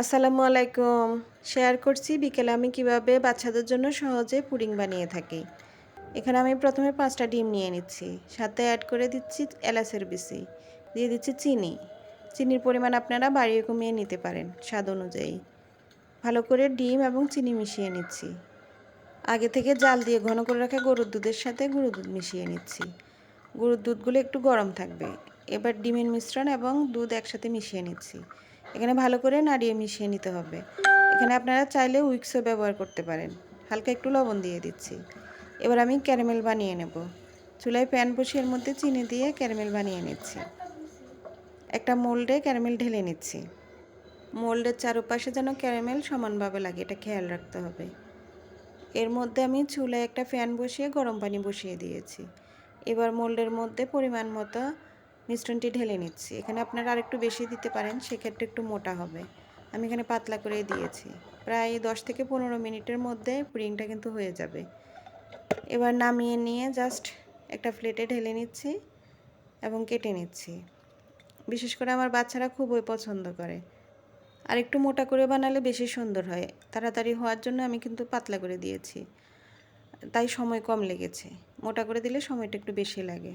আসসালামু আলাইকুম। শেয়ার করছি বিকেলে আমি কীভাবে বাচ্চাদের জন্য সহজে পুডিং বানিয়ে থাকি। এখানে আমি প্রথমে পাঁচটা ডিম নিয়ে নিচ্ছি। সাথে অ্যাড করে দিচ্ছি এলাচের বিসি দিয়ে দিচ্ছি চিনি। চিনির পরিমাণ আপনারা বাড়িয়ে কমিয়ে নিতে পারেন স্বাদ অনুযায়ী। ভালো করে ডিম এবং চিনি মিশিয়ে নিচ্ছি। আগে থেকে জাল দিয়ে ঘন করে রাখা গরুর দুধের সাথে গরুর দুধ মিশিয়ে নিচ্ছি। গরুর দুধগুলো একটু গরম থাকবে। এবার ডিমের মিশ্রণ এবং দুধ একসাথে মিশিয়ে নিচ্ছি। এখানে ভালো করে নাড়িয়ে মিশিয়ে নিতে হবে। এখানে আপনারা চাইলে উইক্সও ব্যবহার করতে পারেন। হালকা একটু লবণ দিয়ে দিচ্ছি। এবার আমি ক্যারামেল বানিয়ে নেব। চুলায় প্যান বসিয়ে এর মধ্যে চিনি দিয়ে ক্যারামেল বানিয়ে নিচ্ছি। একটা মোল্ডে ক্যারামেল ঢেলে নিচ্ছি। মোল্ডের চারপাশে যেন ক্যারামেল সমানভাবে লাগে, এটা খেয়াল রাখতে হবে। এর মধ্যে আমি চুলায় একটা ফ্যান বসিয়ে গরম পানি বসিয়ে দিয়েছি। এবার মোল্ডের মধ্যে পরিমাণ মতো মিশ্রণটি ঢেলে নিচ্ছি। এখানে আপনারা আরেকটু বেশি দিতে পারেন, সেক্ষেত্রে একটু মোটা হবে। আমি এখানে পাতলা করে দিয়েছি। প্রায় দশ থেকে পনেরো মিনিটের মধ্যে পুডিংটা কিন্তু হয়ে যাবে। এবার নামিয়ে নিয়ে জাস্ট একটা প্লেটে ঢেলে নিচ্ছি এবং কেটে নিচ্ছি। বিশেষ করে আমার বাচ্চারা খুবই পছন্দ করে। আর একটু মোটা করে বানালে বেশি সুন্দর হয়। তাড়াতাড়ি হওয়ার জন্য আমি কিন্তু পাতলা করে দিয়েছি। তাই সময় কম লেগেছে। মোটা করে দিলে সময়টা একটু বেশি লাগে।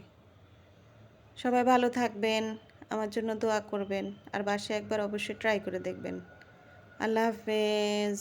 সবাই ভালো থাকবেন, আমার জন্য দোয়া করবেন, আর বাসায় একবার অবশ্যই ট্রাই করে দেখবেন। আল্লাহ হাফেজ।